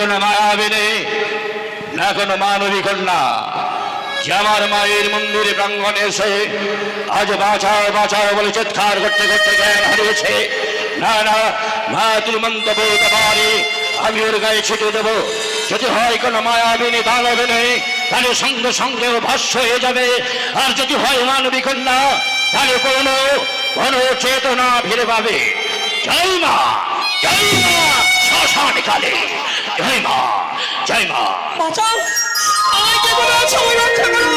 হারিয়েছে এ কি কোনো না কোনো মানবী কন্যা। যে আমার মায়ের মন্দিরে প্রাঙ্গণে এসে আজ বাঁচাও বাঁচাও বলে চিৎকার করতে করতে জ্ঞান হারিয়েছে, না না, মা তুই মন্তব্য বলতে পারি, আমি ওর গায়ে ছিটে দেবো। যদি হয় কোনো মায়াবিনী দানবিনী তাহলে সঙ্গে সঙ্গে ভস্য হয়ে যাবে। আর যদি হয় মানবী কন্যা, তাহলে কোনো কোনো চেতনা ফিরে পাবে। জয় মা জয় মা। শ্মশান কালে জয় মা জয় মা বাঁচাও আমায় কে করে আছে ওই রক্ষা করো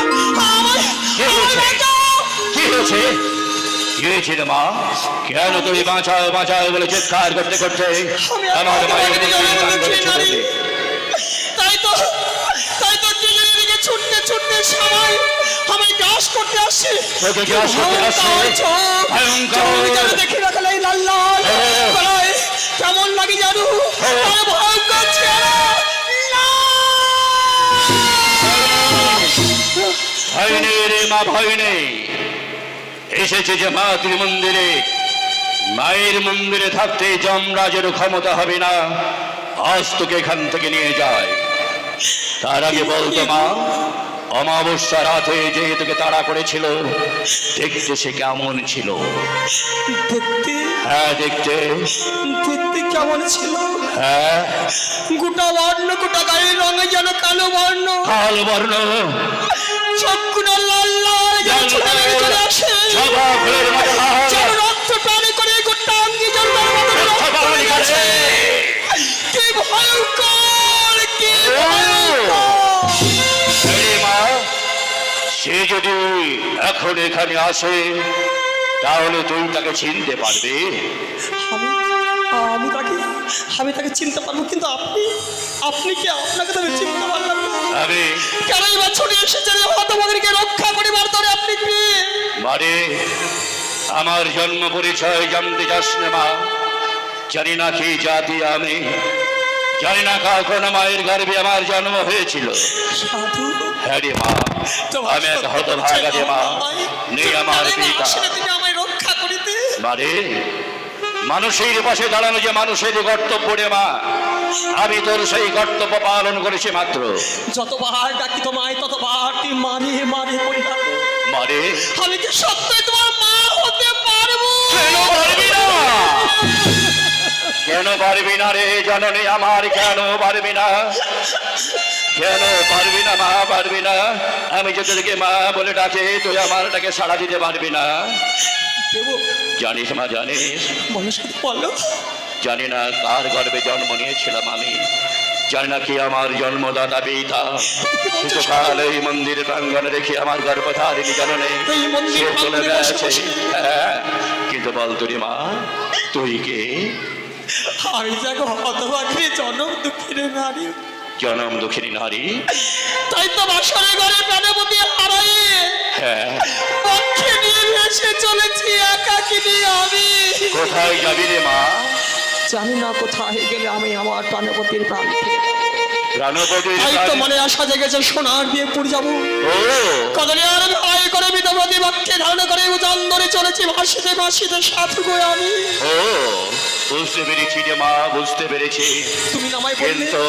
আমায় কে আমায় বলছে? বাঁচাও কি হয়েছে কি হয়েছে মা কেন তুমি বাঁচাও বাঁচাও বলে চিৎকার করতে করতে আমার মায়ের। তাই তো তাই তো দিকে ছুটতে ছুটতে সবাই আমি গ্রাস করতে আসছি তোকে গ্রাস করতে আসছে? ভয়ঙ্কর। দেখে রাখলে লাল লাল হ্যাঁ। কেমন লাগে জানো? রে মা এসেছে যে মা মন্দিরে মায়ের মন্দিরে থাকতে যমরাজের ক্ষমতা হবে না। আজ তোকে এখান থেকে নিয়ে যায়। তার আগে বলতো মা অমাবস্যা রাতে যে তোকে তাড়া করেছিল দেখতে সে কেমন ছিল? দেখতে? হ্যাঁ দেখতে। দেখতে কেমন ছিল? হ্যাঁ। গোটা বর্ণ গোটা গায়ের রঙে যেন কালো বর্ণ। কাল বর্ণ। চক্ষুটা লাল লাল যেন চলে আসে। যেন রক্ত প্রাণে করে গোটা অঙ্গে যেন তার মতো রক্ত সভা গেছে। গেছে। কি ভয়ঙ্কর কি ভয়ঙ্কর। সে যদি এখন এখানে আসে তাহলে তুই তাকে চিনতে পারবে। আমি তাকে আমি তাকে চিনতে পারব কিন্তু আপনি আপনি কি আপনাকে তো আমি চিনতে পারলাম না? আমি কেন এবার ছুটে এসেছেন হতভাগীকে রক্ষা করিবার তরে আপনি কি? মানে আমার জন্ম পরিচয় জানতে চাস না মা। জানি না কি জাতি আমি। জানি না কখন মায়ের গর্ভে আমার জন্ম হয়েছিল। হ্যাঁ মা আমি এক সত্য হতভাগা রে মা। নেই আমার পিতা। মানে মানুষের পাশে দাঁড়ানো যে মানুষের কর্তব্য রে মা আমি তোর সেই কর্তব্য পালন করেছি মাত্র। যতবার ডাকি তোমায় ততবার তুমি মারে মারে করি ডাকো। মানে আমি কি সত্যই তোমার মা হতে পারব? কেন পারবি না? কেন পারবি না রে জননী আমার কেন পারবি না? কেন পারবি না মা পারবি না? আমি যদি তোকে মা বলে ডাকে তুই আমার ডাকে সাড়া দিতে পারবি না। জানিস মা জানিস? বলো বলো। জানি না কার গর্ভে জন্ম নিয়েছিলাম আমি। জানি না কি আমার জন্মদাতা পিতা। শিশুকাল এই মন্দির প্রাঙ্গণে রেখে আমার গর্ভধারিণী জননে। চলে গেছে। হ্যাঁ, কিন্তু বল তুই মা তুই কে? আমি যাকে জনম দুঃখের নারী। জনম দুঃখিনী নারী। তাই তো বাসরে ঘরে প্রাণপতি হারাইয়ে হ্যাঁ। পক্ষে নিয়ে ভেসে চলেছি একাকিনী আমি। কোথায় যাবি রে মা? জানি না কোথায় গেলে আমি আমার প্রাণপতির প্রাণ ফিরে তো মনে আশা জেগেছে সোনার দিয়ে পুড়ে যাব। ও। কদলে আর ভাই করে বিধবতী বাক্যে ধারণ করে উজান ধরে চলেছি ভাসিতে ভাসিতে সাথ গো আমি বুঝতে পেরেছি রে মা বুঝতে পেরেছি। তুমি নামাই কিন্তু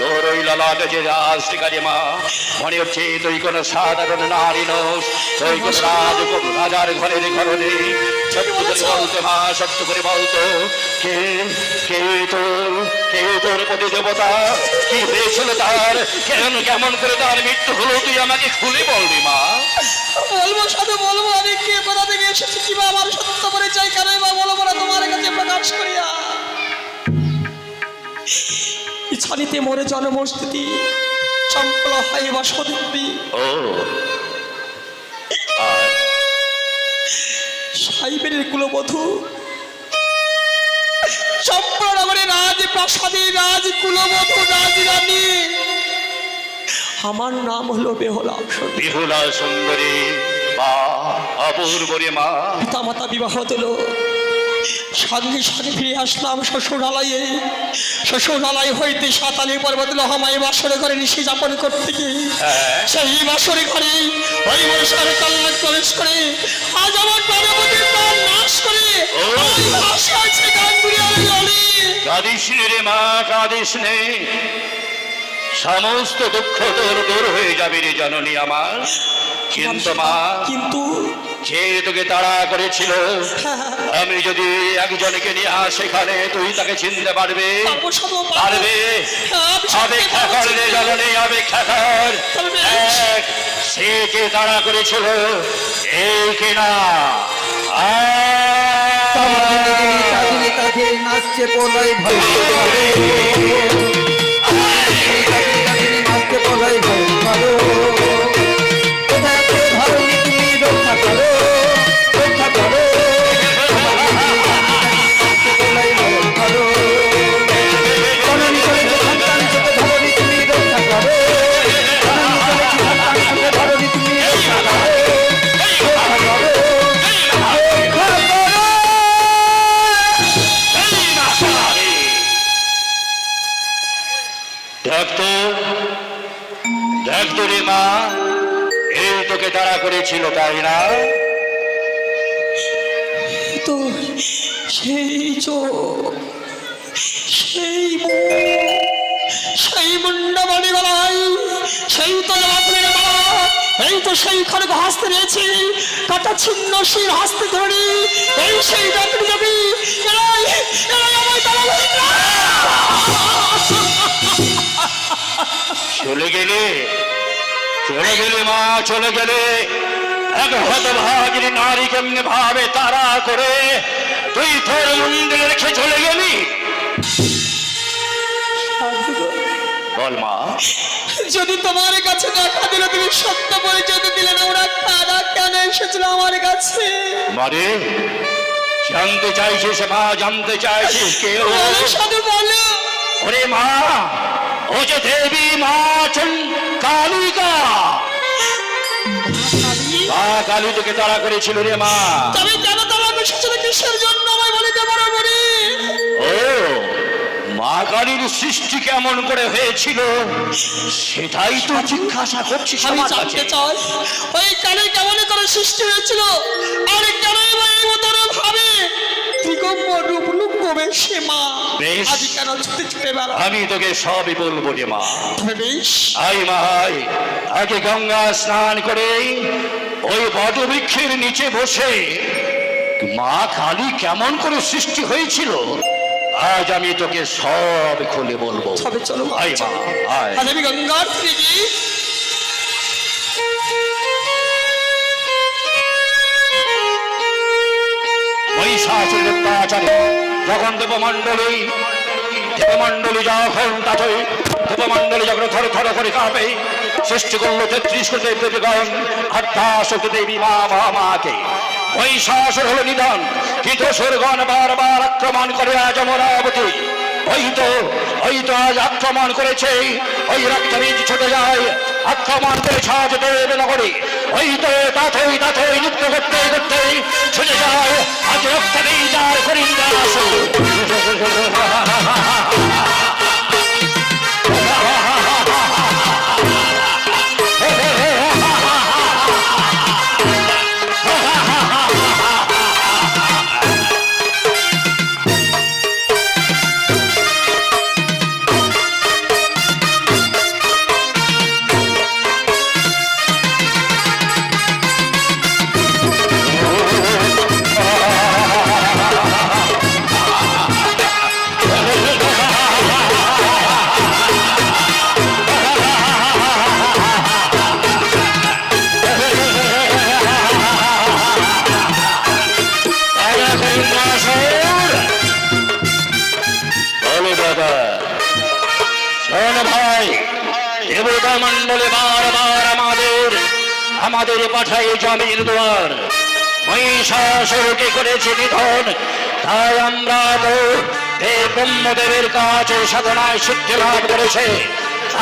তোর ওই ললাটে যে রাজ টিকারে মা মনে হচ্ছে তুই কোন সাধারণ নারী নোস তুই কোন রাজ রাজার ঘরের ঘরনে সত্য করে বলতে মা সত্য করে বলতো। কে কে তোর কে তোর প্রতি দেবতা? কি হয়েছিল তার? কেমন কেমন করে তার মৃত্যু হলো? তুই আমাকে খুলে বলবি মা। বলব সাথে বলব আমি কে কোথা থেকে এসেছি? কিবা আমার সত্য পরিচয়? কেন বা বলব না তোমার কাছে প্রকাশ করিয়া? ইচ্ছানিতে মোরে জনমস্তিতি চম্পল হয় বা সদেবী ও। সাইবের কুলবধূ প্রাসাদী রাজ কুলবধূ রাজ রানী। আমার নাম হলো বেহলা বেহলা সুন্দরী মা অপূর্ব রে মা। পিতা মাতা বিবাহ দিল। সঙ্গে সঙ্গে ফিরে আসলাম শ্বশুরালয়ে। শ্বশুরালয় হইতে সাতালি পর্বত লহমায় বাসরে করে নিশি যাপন করতে গিয়ে হ্যাঁ। সেই বাসরে ঘরে ওই মনসার কল্যাণ প্রবেশ করে আজ আমার প্রাণপতি প্রাণ নাশ করে কাঁদিস রে মা কাঁদিস নে। সমস্ত দুঃখ তোর দূর হয়ে যাবে রে জননী আমার। কিন্তু মা কিন্তু? যে তোকে তাড়া করেছিল আমি যদি একজনকে নিয়ে আস সেখানে তুই তাকে চিনতে পারবে। পারব। অপেক্ষা কর রে জননী অপেক্ষা কর। এক, সে যে তাড়া করেছিল এই কিনা? নাচছে পলাই ভয় করেছিল তাই না? তো সেই চোখ সেই সেই মুন্ডা বাড়ি গলাই সেই তো রাত্রের এই তো সেই খড়গ হাসতে রয়েছে কাটা ছিন্ন শির হাসতে ধরি এই সেই ডাক্তার যাবি এরাই এরাই আমায় তারা চলে গেলে চলে গেলে মা চলে গেলে। এক হতভাগিনী নারী কেমনে ভাবে তারা করে? তুই তোর মন্দিরে রেখে চলে গেলি। বল মা। যদি তোমার কাছে দেখা দিলে তুমি সত্য পরিচয় দিলে না ওরা কারা কেন এসেছিল আমার কাছে? মারে জানতে চাইছিস মা জানতে চাইছিস কেউ? বলো সাধু বলো। ওরে মা ও যে দেবী মা কালিকা। মা কালী তোকে তাড়া করেছিল রে মা। তবে কেন তোমাকে এসেছিল কিসের জন্য আমায় বলিতে পারো ও মা কালীর সৃষ্টি কেমন করে হয়েছিল সেটাই তো জিজ্ঞাসা করছিস আমি জানতে চাই ওই কালে কেমন করে সৃষ্টি হয়েছিল? আর কেনই বা এই মতন ভাবে? দিগম্বর রূপ লুকবে সে মা। আজ কেন ছুটে ছুটে বেড়া আমি তোকে সবই বলব রে মা। বেশ আই মাই আগে গঙ্গা স্নান করে ওই বটবৃক্ষের নিচে বসে মা কালী কেমন করে সৃষ্টি হয়েছিল আজ আমি তোকে সব খুলে বলব। তবে চলো আই মা আয়। আমি গঙ্গার গিয়ে মহিষাসুর যখন দেবমণ্ডলী দেবমণ্ডলী যখন তাতই দেবমণ্ডলী যখন থর থর করে কাঁপে, সৃষ্টি করল তেত্রিশ কোটি দেবীগণ আত্মাশক্তি দেবী মা মহামাকে মহিষাসুর হলো নিধন কিন্তু সুরগণ বারবার আক্রমণ করে আজ ওই তো আজ আক্রমণ করেছে। ওই রক্তবীজ ছুটে যায়, আক্রমণ করেছে আজ দেবনগরী। ওই তো তাথই তাথই নৃত্য করতে করতে ছুটে যায়, আজ রক্তবীজ আর করিন্দা আসো। মন্ডলে বারবার আমাদের আমাদের পাঠাই জমির দুয়ার মহিষাসুরকে করেছে নিধন। তাই আমরা তো দেব ব্রহ্মদেবের কাছে সাধনায় সিদ্ধি লাভ করেছে।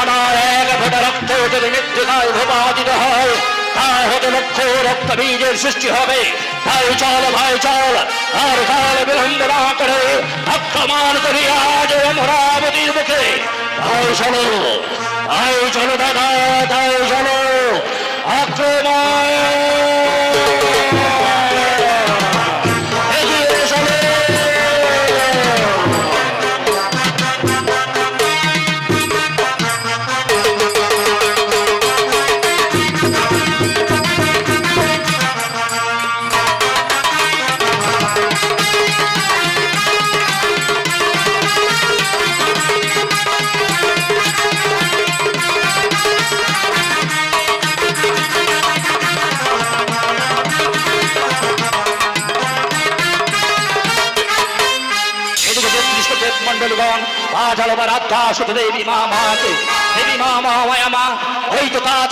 আমার এক ফোটা রক্ত যদি মৃত্যুকায় ভোপাদিত হয়, তার হতে লক্ষ রক্ত বীজের সৃষ্টি হবে। তাই চল, ভাই চল, আর কাল বিলম্ব না করে আক্রমণ করি আজ অমরাবতীর মুখে। তাই চলো চলো দাদা আয়োজন আক্রমণ।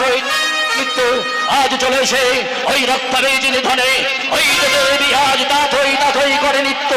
ওই তো তাজ ওই মৃত্যু আজ চলে এসে ওই রক্তাবীজ নিধনে, ওই তো দেবী আজ তাথই তাথই করে নিত্য।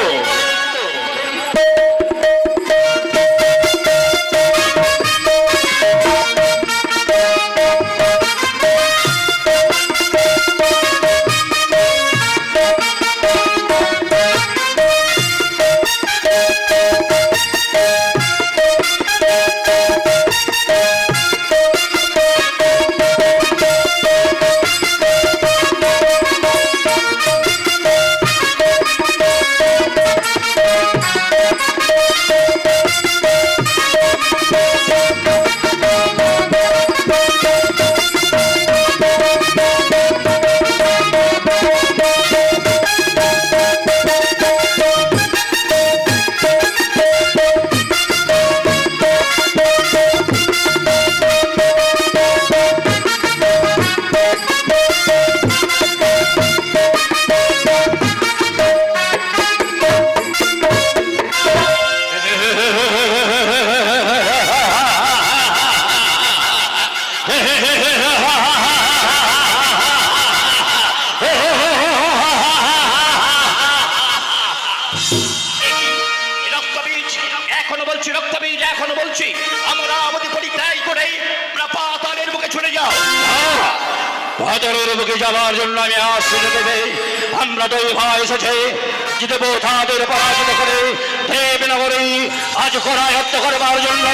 আজ করায় হত্যা করবার জন্য।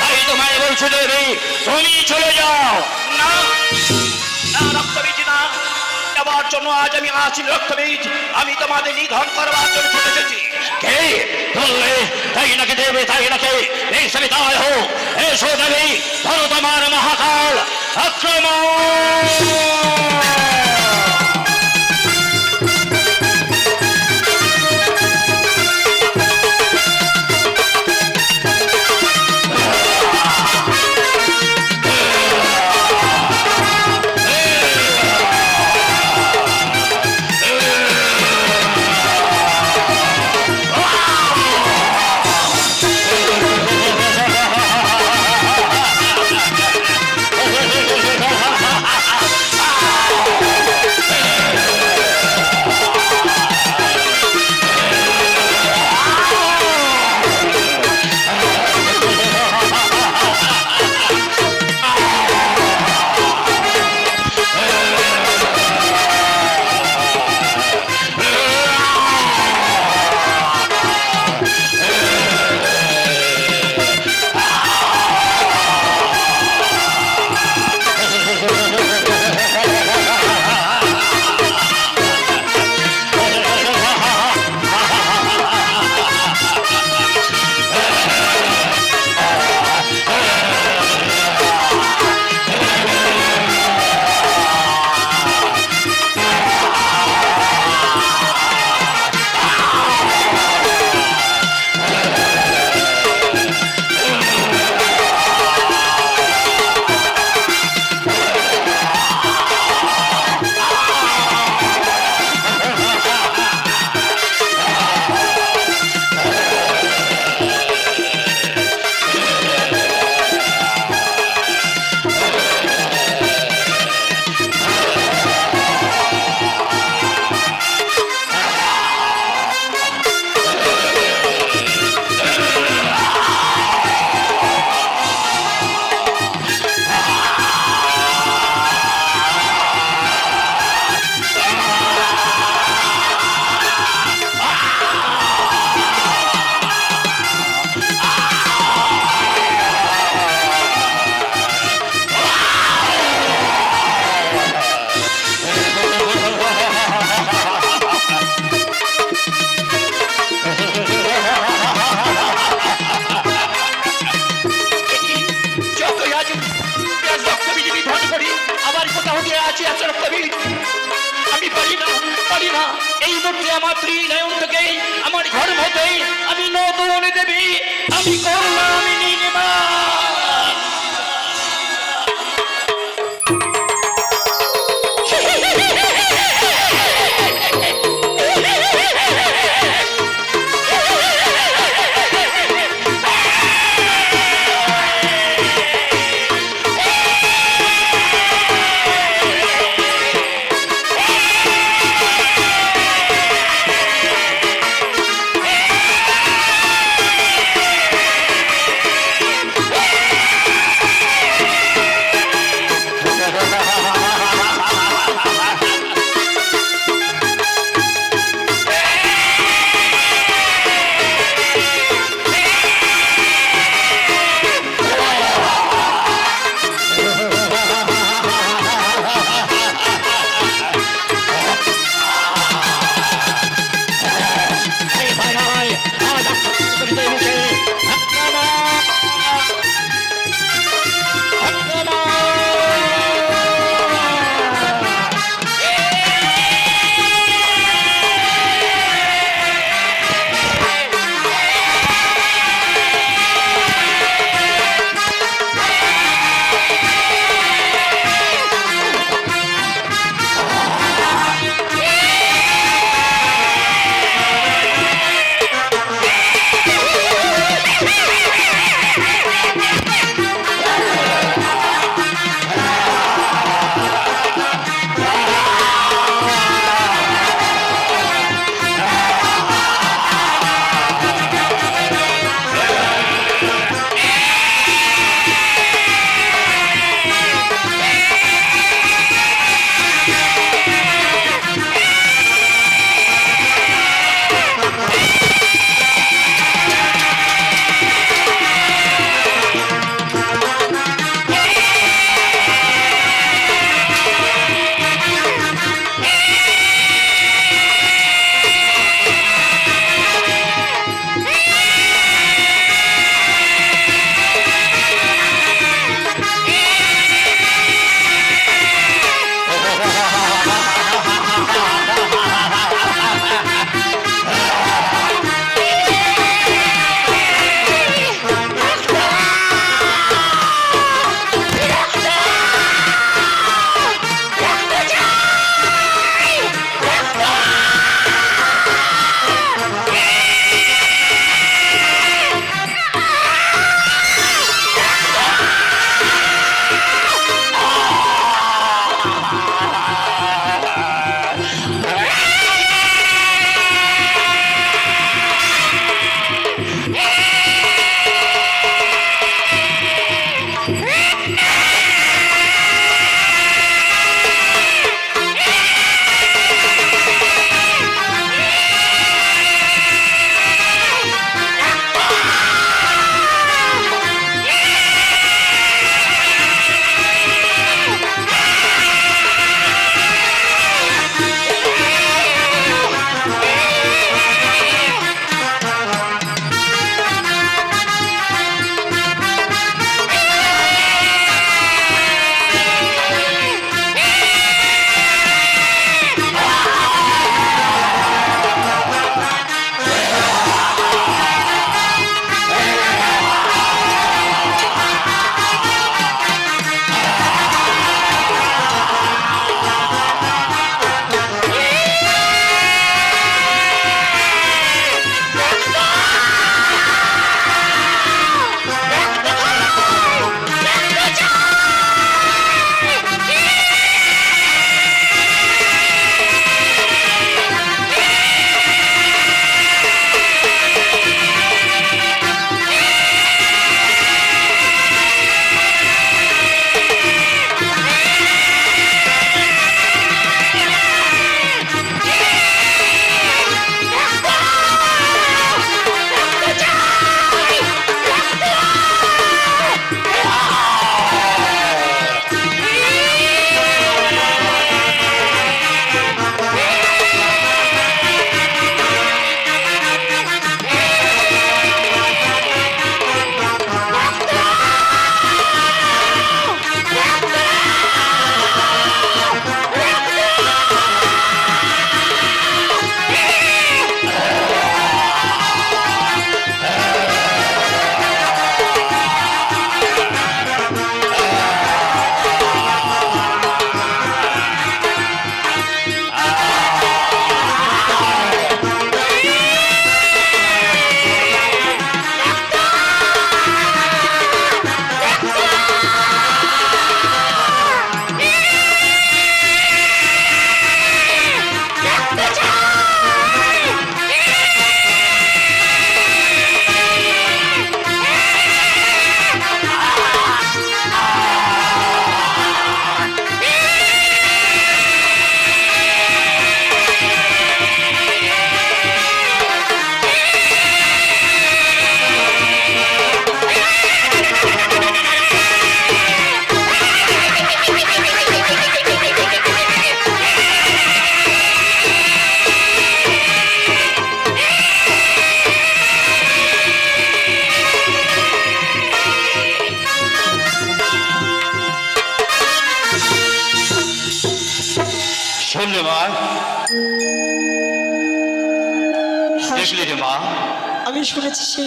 তাই তোমায় বলছি দেবী তুমি চলে যাও। না না রক্তবীজ না। দেওয়ার জন্য আজ আমি রক্তবীজ আমি তোমাদের নিধন করবার জন্য ছুটে এসেছি। কে বললে তাই নাকি দেবে তাই নাকি? এই সবিতায় হোক এসো দেবী ধরো তোমার মহাকাল আক্রমণ।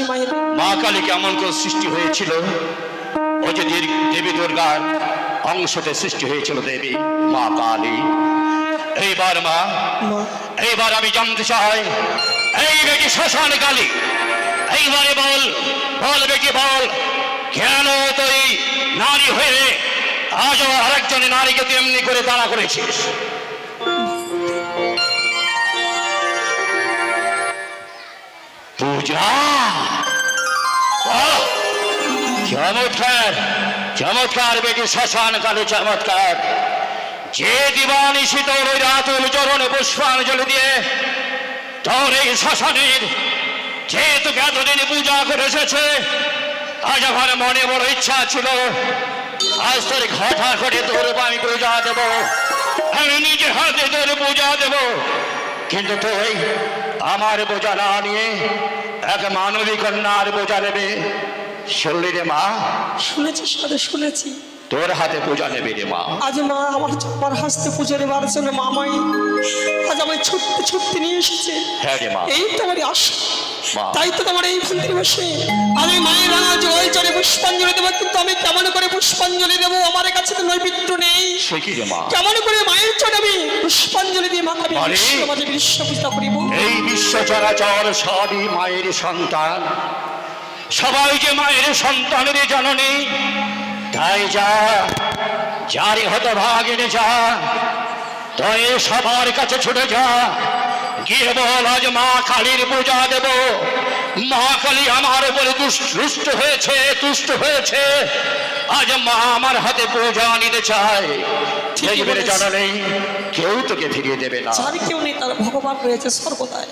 মা কালী কেমন করে সৃষ্টি হয়েছিল? ও যে দেবী- দুর্গার অংশতে সৃষ্টি হয়েছিল দেবী মা কালী এইবার মা এইবার আমি জানতে চাই এই বেটি শ্মশান কালী এইবারে বল বল বেটি বল কেন তুই নারী হয়ে আজ আরেকজন নারীকে তেমনি করে তাড়া করেছিস? পূজা! চমৎকার চমৎকার বেটি শ্মশান কালে, চমৎকার। যে দিবানিশি তোর ওই রাতুল চরণে পুষ্পাঞ্জলি দিয়ে তোর এই শ্মশানের যে তোকে এতদিন পূজা করে এসেছে আজ আমার মনে বড় ইচ্ছা ছিল, আজ তোর ঘটা করে তোর আমি পূজা দেব আমি নিজে হাতে তোর পূজা দেব। কিন্তু তুই আমার বোঝা না নিয়ে এক মানবী কন্যার বোঝা নেবে শরীরে মা? শুনেছি শুনেছি। তোর হাতে পূজা নেবে রে মা। আজ মা আমার চপার হাসতে পুজো নেবার জন্য মামাই? আজ আমায় ছুটতে ছুটতে নিয়ে এসেছে। হ্যাঁ রে মা। এই তো আমার আশা। তাই তো তোমার এই মন্দিরে বসে আমি মায়ের রাঙা জল চলে পুষ্পাঞ্জলি দেবো কিন্তু আমি কেমন করে পুষ্পাঞ্জলি দেবো? আমার কাছে তো নৈবিত্র নেই। সে কি রে মা? কেমন করে মায়ের চলে আমি পুষ্পাঞ্জলি দিয়ে মাকে আরে। বিশ্ব পূজা করিব। এই বিশ্ব চরাচর সবই মায়ের সন্তান। সবাই যে মায়ের সন্তানের জননী তাই যা যারে হত ভাগিনে যা তাই সবার কাছে ছুটে যা। গিয়ে বল আজ মা কালীর পূজা দেব। মা কালী আমার উপরে দুষ্ট হয়েছে তুষ্ট হয়েছে। আজ মা আমার হাতে পূজা নিতে চায়। ঠিকই দেখবে বলেছ। জানানেই কেউ তোকে ফিরিয়ে দেবে না। যার কেউ নেই তার ভগবান রয়েছে সর্বদাই।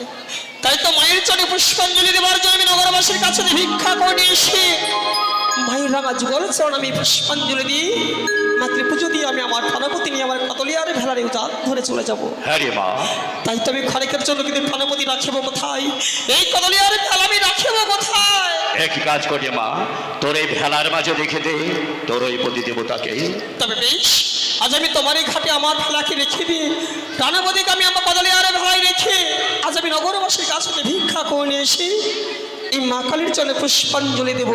তাই তো মায়ের চলে পুষ্পাঞ্জলি দেওয়ার জন্য আমি নগরবাসীর কাছে ভিক্ষা করে এসে মায়ের রাঙা যুগল চরণ আমি পুষ্পাঞ্জলি দিই। মাতৃ পুজো দিয়ে আমি আমার প্রাণপতি নিয়ে আমার কতলিয়ারে ভেলারে উজাত ধরে চলে যাব। হ্যাঁ তাই তো আমি খড়েকের জন্য কিন্তু প্রাণপতি রাখিব কোথায়? এই কতলিয়ারে ভেলা আমি রাখিব কোথায়? একই কাজ করে মা? তোর এই ভেলার মাঝে রেখে দে তোর ওই পতি দেবতাকে তবে বেশ আজ আমি তোমার এই ঘাটে আমার ভেলাকে রেখে দিয়ে প্রাণপতিকে আমি আমার কদলিয়ারে ভেলায় রেখে আজ আমি নগরবাসীর কাছে ভিক্ষা করে এসে এই মা কালীর চলে পুষ্পাঞ্জলি দেব।